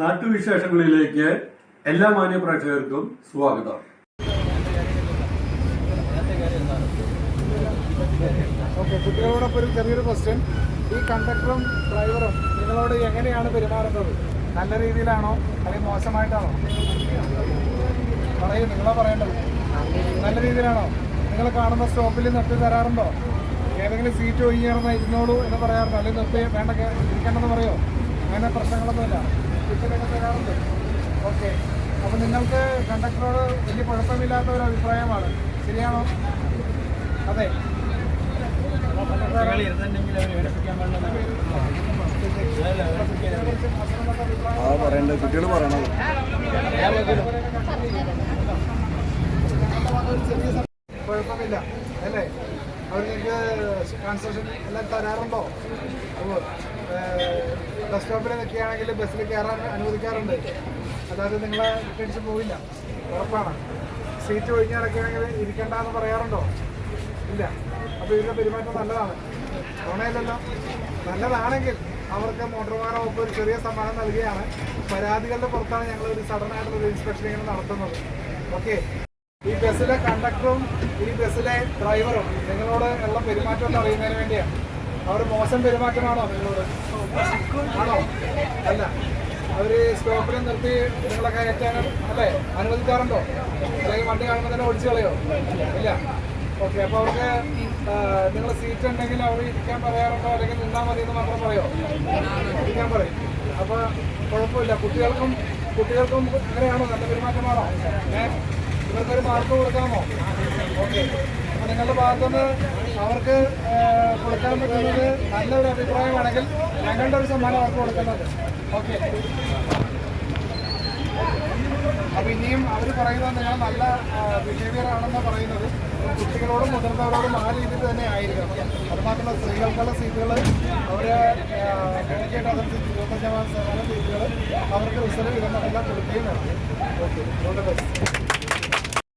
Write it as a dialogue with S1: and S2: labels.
S1: നാട്ടുവിശേഷങ്ങളിലേക്ക് എല്ലാ മാന്യ പ്രേക്ഷകർക്കും സ്വാഗതം.
S2: ഓക്കെ കുട്ടികളോടൊപ്പം ഒരു ചെറിയൊരു ക്വസ്റ്റ്യൻ ഈ കണ്ടക്ടറും ഡ്രൈവറും നിങ്ങളോട് എങ്ങനെയാണ് പെരുമാറുന്നത്? നല്ല രീതിയിലാണോ? അല്ലെങ്കിൽ മോശമായിട്ടാണോ? പറയൂ നിങ്ങളാ പറയേണ്ടത്. നല്ല രീതിയിലാണോ? നിങ്ങൾ കാണുന്ന സ്റ്റോപ്പിൽ നിർത്തി തരാറുണ്ടോ? ഏതെങ്കിലും സീറ്റ് ഒഴിഞ്ഞിറന്ന ഇരുന്നോളൂ എന്ന് പറയാറുണ്ടോ? അല്ലെങ്കിൽ നിർത്തി വേണ്ട ഇരിക്കണമെന്ന് പറയോ? അങ്ങനെ പ്രശ്നങ്ങളൊന്നുമില്ല. ടിക്കറ്റൊക്കെ തരാറുണ്ട് ഓക്കെ. അപ്പോൾ നിങ്ങൾക്ക് കണ്ടക്ടറോട് വലിയ കുഴപ്പമില്ലാത്ത ഒരു അഭിപ്രായമാണ്. ശരിയാണോ? അതെ.
S3: ആ. പറയണ്ടത് കുട്ടികൾ പറയണത്.
S2: കുഴപ്പമില്ല. അല്ലേ? അവർക്ക് കൺസെഷൻ എല്ലാം തരാറുണ്ടോ? അപ്പോൾ ബസ് സ്റ്റോപ്പിൽ നിൽക്കുകയാണെങ്കിൽ ബസ്സിൽ കയറാൻ അനുവദിക്കാറുണ്ട്. അതായത് നിങ്ങളെ വിട്ടടിച്ച് പോവില്ല. ഉറപ്പാണ്. സീറ്റ് ഒഴിഞ്ഞ് കിടക്കുകയാണെങ്കിൽ ഇരിക്കണ്ടെന്ന് പറയാറുണ്ടോ? ഇല്ല. അപ്പോൾ ഇവരുടെ പെരുമാറ്റം നല്ലതാണ്. ഓണയില്ലല്ലോ. നല്ലതാണെങ്കിൽ അവർക്ക് മോട്ടോർ ഒക്കെ ഒരു ചെറിയ സമ്മാനം നൽകുകയാണ്. പരാതികളുടെ പുറത്താണ് ഞങ്ങൾ ഒരു സഡൻ ആയിട്ടുള്ള ഇൻസ്പെക്ഷൻ ഇങ്ങനെ നടത്തുന്നത്. ഓക്കെ ഈ ബസ്സിലെ കണ്ടക്ടറും ഈ ബസ്സിലെ ഡ്രൈവറും നിങ്ങളോട് ഉള്ള പെരുമാറ്റം എന്ന് അറിയുന്നതിന് വേണ്ടിയാണ്. അവർ മോശം പെരുമാറ്റമാണോ നിങ്ങളോട്? ആണോ? അല്ല. അവർ സ്റ്റോപ്പിൽ നിർത്തി നിങ്ങളെ കയറ്റാൻ അല്ലേ? അനുവദിക്കാറുണ്ടോ? അല്ലെങ്കിൽ വണ്ടി കാണുമ്പോൾ തന്നെ ഓടിച്ചു കളയോ? ഇല്ല. ഓക്കെ. അപ്പോൾ അവർക്ക് നിങ്ങൾ സീറ്റ് ഉണ്ടെങ്കിൽ അവർ ഇരിക്കാൻ പറയാറുണ്ടോ? അല്ലെങ്കിൽ നിന്നാൽ മതി എന്ന് മാത്രം പറയോ? ഇരിക്കാൻ പറയും. അപ്പോൾ കുഴപ്പമില്ല. കുട്ടികൾക്കും കുട്ടികൾക്കും അങ്ങനെയാണോ? നല്ല പെരുമാറ്റമാണോ? ഏഹ് ഇവർക്കൊരു മാർക്ക് കൊടുക്കാമോ? ഓക്കെ. നിങ്ങളുടെ ഭാഗത്തുനിന്ന് അവർക്ക് കൊടുക്കാൻ പറ്റുന്നത് നല്ലൊരു അഭിപ്രായമാണെങ്കിൽ ഞങ്ങളുടെ ഒരു സമ്മാനം അവർക്ക് കൊടുക്കുന്നത് ഓക്കെ. അപ്പോൾ ഇനിയും അവർ പറയുന്നത് നിങ്ങൾ നല്ല ബിഹേവിയർ ആണെന്ന് പറയുന്നത്. കുട്ടികളോടും മുതിർന്നവരോടും ആ രീതിയിൽ തന്നെ ആയിരിക്കണം. അതുമാത്രമല്ല സ്ത്രീകൾക്കുള്ള സീറ്റുകൾ അവരെ കമ്മ്യൂണിക്കേറ്റ് അതനുസരിച്ച് ഇരുപത്തഞ്ചാം ശതമാനം സീറ്റുകൾ അവർക്ക് റിസർവ് ഇടുന്നതെല്ലാം കൊടുക്കുകയും വേണം. ഓക്കെ. All the best